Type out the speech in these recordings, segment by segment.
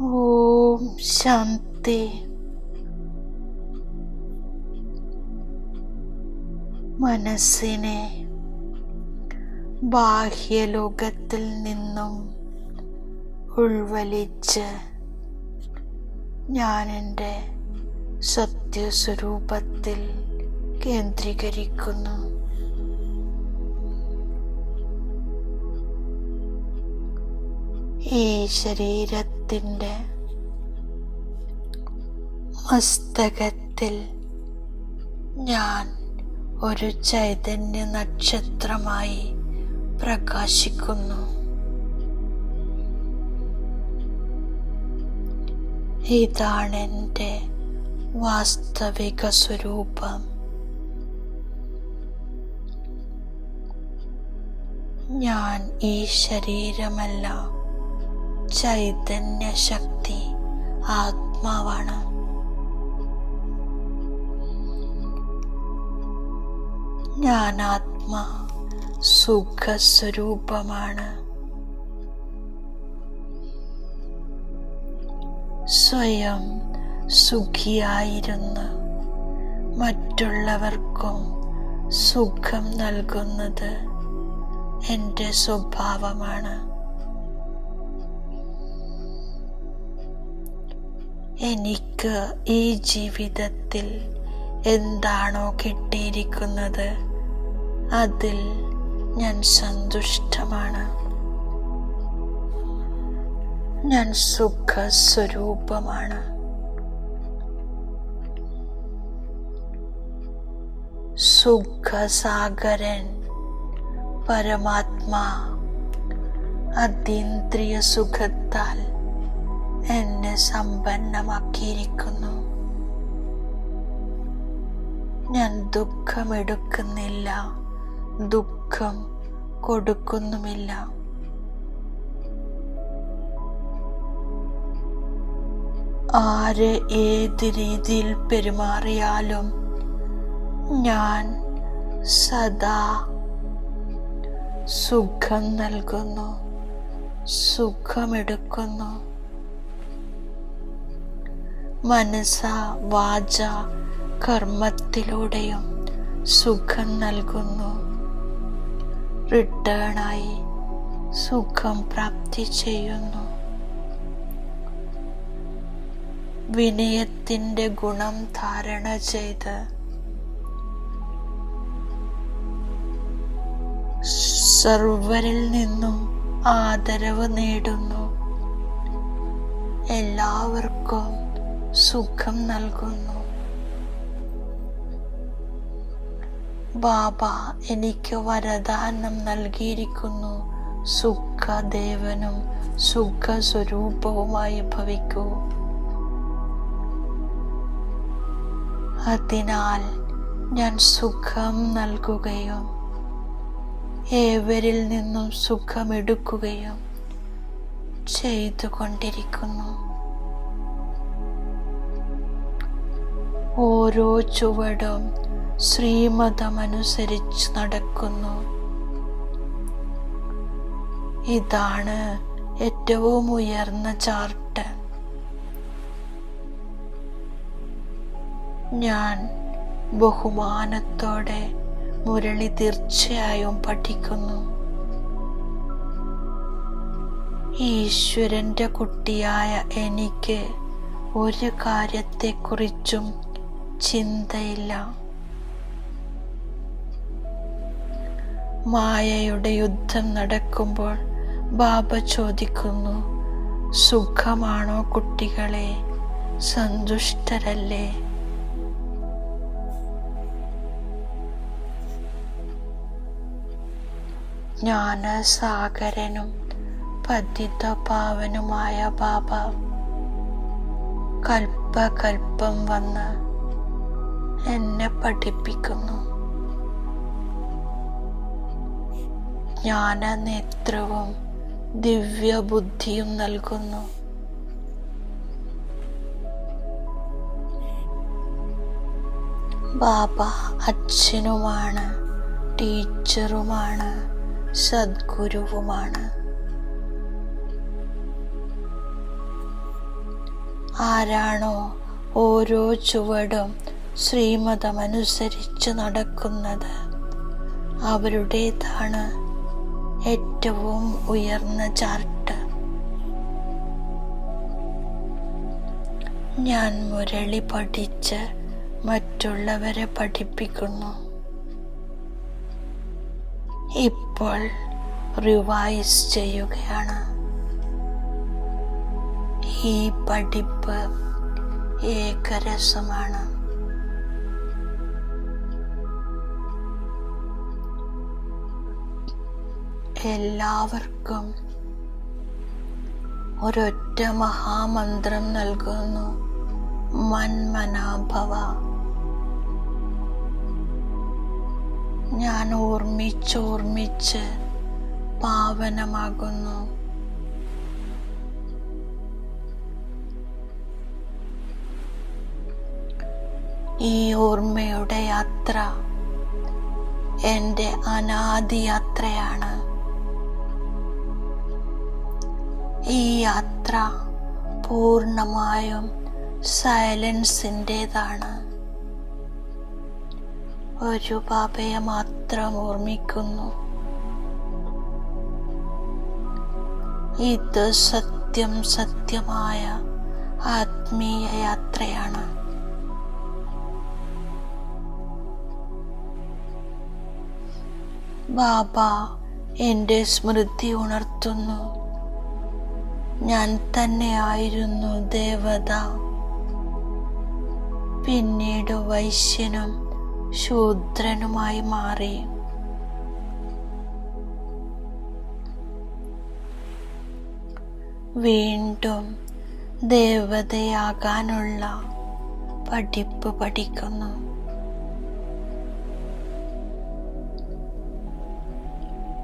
ഓം ശാന്തി. മനസ്സിനെ ബാഹ്യലോകത്തിൽ നിന്നും ഉൾവലിച്ച് ഞാൻ എന്റെ സത്യസ്വരൂപത്തിൽ കേന്ദ്രീകരിക്കുന്നു. ഈ ശരീരത്തിന്റെ മസ്തകത്തിൽ ഞാൻ ഒരു ചൈതന്യ നക്ഷത്രമായി പ്രകാശിക്കുന്നു. ഇതാണ് എന്റെ വാസ്തവിക സ്വരൂപം. ഞാൻ ഈ ശരീരമല്ല ചൈതന്യ ശക്തി ആത്മാവാണ്. ആത്മാ സുഖസ്വരൂപമാണ്. സ്വയം സുഖിയായിരുന്ന് മറ്റുള്ളവർക്കും സുഖം നൽകുന്നത് എന്റെ സ്വഭാവമാണ്. എനിക്ക് ഈ ജീവിതത്തിൽ എന്താണോ കിട്ടിയിരിക്കുന്നത് അതിൽ ഞാൻ സന്തുഷ്ടമാണ്. ഞാൻ സുഖസ്വരൂപമാണ്. സുഖസാഗരൻ പരമാത്മാ അതീന്ദ്രിയ സുഖത്താൽ എന്നെ സമ്പന്നമാക്കിയിരിക്കുന്നു. ഞാൻ ദുഃഖമെടുക്കുന്നില്ല. ദുഃഖം കൊടുക്കുന്നുമില്ല. ആര് ഏത് രീതിയിൽ പെരുമാറിയാലും ഞാൻ സദാ സുഖം നൽകുന്നു. സുഖമെടുക്കുന്നു. മനസ്സ വാച കർമ്മത്തിലൂടെയും സുഖം നൽകുന്നു. റിട്ടേണായി സുഖം പ്രാപ്തി ചെയ്യുന്നു. വിനയത്തിന്റെ ഗുണം ധാരണ ചെയ്ത് സർവരിൽ നിന്നും ആദരവ് നേടുന്നു. എല്ലാവർക്കും സുഖം നൽകുന്നു. ബാബ എനിക്ക് വരദാനം നൽകിയിരിക്കുന്നു. സുഖദേവനും സുഖസ്വരൂപവുമായി ഭവിക്കൂ. അതിനാൽ ഞാൻ സുഖം നൽകുകയും ഏവരിൽ നിന്നും സുഖമെടുക്കുകയും ചെയ്തുകൊണ്ടിരിക്കുന്നു. ഓരോ ചുവടും ശ്രീമതമനുസരിച്ച് നടക്കുന്നു. ഇതാണ് ഏറ്റവും ഉയർന്ന ചാർട്ട്. ഞാൻ ബഹുമാനത്തോടെ മുരളി തീർച്ചയായും പഠിക്കുന്നു. ഈശ്വരന്റെ കുട്ടിയായ എനിക്ക് ഒരു കാര്യത്തെക്കുറിച്ചും ചിന്തയില്ല. മായയുടെ യുദ്ധം നടക്കുമ്പോൾ ബാബ ചോദിക്കുന്നു സുഖമാണോ കുട്ടികളെ? സന്തുഷ്ടരല്ലേ? ജ്ഞാനസാഗരനും പതിതപാവനുമായ ബാബ കൽപ്പകൽപ്പം വന്ന് എന്നെ പഠിപ്പിക്കുന്നു. ജ്ഞാനനേത്രവും ദിവ്യബുദ്ധിയും നൽകുന്നു. ബാബ അച്ഛനുമാണ് ടീച്ചറുമാണ് സദ്ഗുരുവുമാണ്. ആരാണോ ഓരോ ചുവടും ശ്രീമതമനുസരിച്ച് നടക്കുന്നത് അവരുടേതാണ് ഏറ്റവും ഉയർന്ന ചാർട്ട്. ഞാൻ മുരളി പഠിച്ച് മറ്റുള്ളവരെ പഠിപ്പിക്കുന്നു. ഇപ്പോൾ റിവൈസ് ചെയ്യുകയാണ്. ഈ പഠിപ്പ് ഏകരസമാണ്. എല്ലാവർക്കും ഒരൊറ്റ മഹാമന്ത്രം നൽകുന്നു. മന്മനാഭവ. ഞാൻ ഓർമ്മിച്ചോർമ്മിച്ച് പാവനമാകുന്നു. ഈ ഓർമ്മയുടെ യാത്ര എന്റെ അനാദി യാത്രയാണ് ഈ യാത്ര പൂർണമായും സൈലൻസിന്റെതാണ്. ഒരു പാപയെ മാത്രം ഓർമ്മിക്കുന്നു. ഇത് സത്യം സത്യമായ ആത്മീയ യാത്രയാണ്. ബാബ എന്റെ സ്മൃതി ഉണർത്തുന്നു. ഞാൻ തന്നെയായിരുന്നു ദേവത. പിന്നീട് വൈശ്യനും ശൂദ്രനുമായി മാറി. വീണ്ടും ദേവതയാകാനുള്ള പഠിപ്പ് പഠിക്കുന്നു.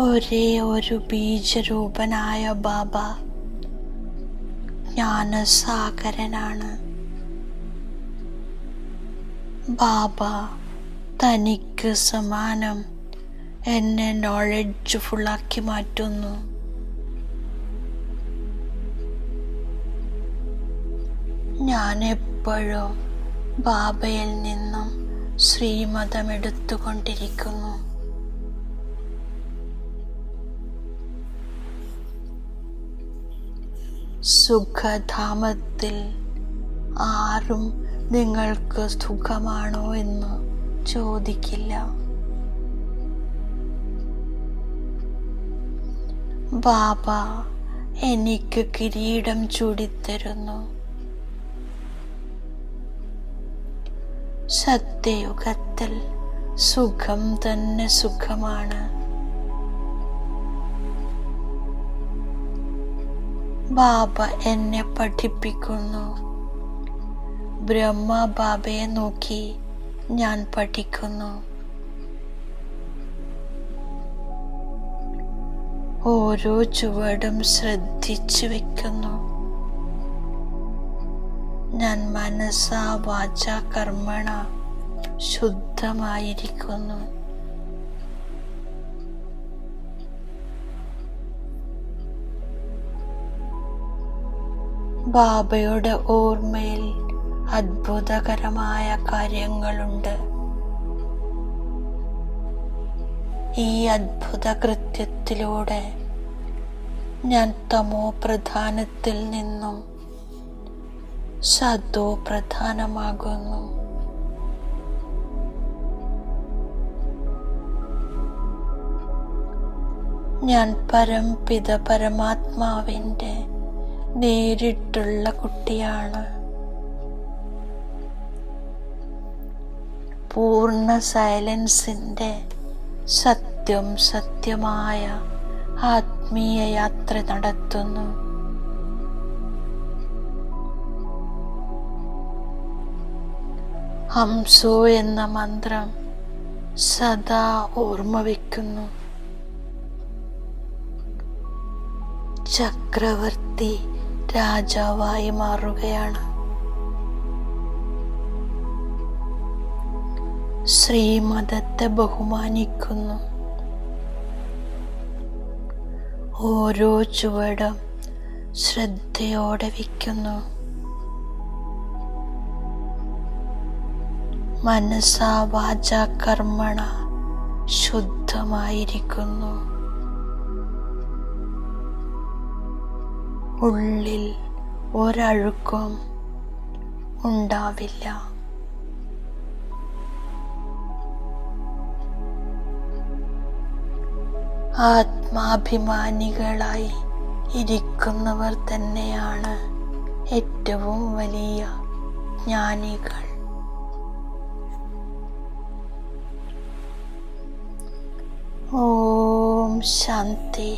ഒരേ ഒരു ബീജരൂപനായ ബാബ ജ്ഞാനസാഗരനാണ്. ബാബ തനിക്ക് സമാനം എന്നെ നോളജ് ഫുള്ളാക്കി മാറ്റുന്നു. ഞാൻ എപ്പോഴും ബാബയിൽ നിന്നും ശ്രീമതം എടുത്തുകൊണ്ടിരിക്കുന്നു സുഖധാമത്തിൽ ആരും നിങ്ങൾക്ക് സുഖമാണോ എന്ന് ചോദിക്കില്ല. ബാബ എനിക്ക് കിരീടം ചൂടിത്തരുന്നു. സത്യയുഗത്തിൽ സുഖം തന്നെ സുഖമാണ്. ബാബ എന്നെ പഠിപ്പിക്കുന്നു. ബ്രഹ്മ ബാബയെ നോക്കി ഞാൻ പഠിക്കുന്നു. ഓരോ ചുവടും ശ്രദ്ധിച്ചു വെക്കുന്നു. ഞാൻ മനസ്സാ വാച കർമ്മണ ശുദ്ധമായിരിക്കുന്നു. ബാബയുടെ ഓർമ്മയിൽ അത്ഭുതകരമായ കാര്യങ്ങളുണ്ട്. ഈ അത്ഭുത കൃത്യത്തിലൂടെ ഞാൻ തമോ പ്രധാനത്തിൽ നിന്നും സദോ പ്രധാനമാകുന്നു. ഞാൻ പരംപിത പരമാത്മാവിന്റെ നേരിട്ടുള്ള കുട്ടിയാണ്. പൂർണ സൈലൻസിന്റെ സത്യം സത്യമായ ആത്മീയ യാത്ര നടത്തുന്നു. ഹംസോ എന്ന മന്ത്രം സദാ ഓർമ്മ വയ്ക്കുന്നു. ചക്രവർത്തി രാജാവായി മാറുകയാണ്. ശ്രീമതത്തെ ബഹുമാനിക്കുന്നു. ഓരോ ചുവടും ശ്രദ്ധയോടെ വയ്ക്കുന്നു. മനസ്സാ വാച കർമ്മണ ശുദ്ധമായിരിക്കുന്നു. ഉള്ളിൽ ഒരഴുക്കും ഉണ്ടാവില്ല. ആത്മാഭിമാനികളായി ഇരിക്കുന്നവർ തന്നെയാണ് ഏറ്റവും വലിയ ജ്ഞാനികൾ. ഓം ശാന്തി.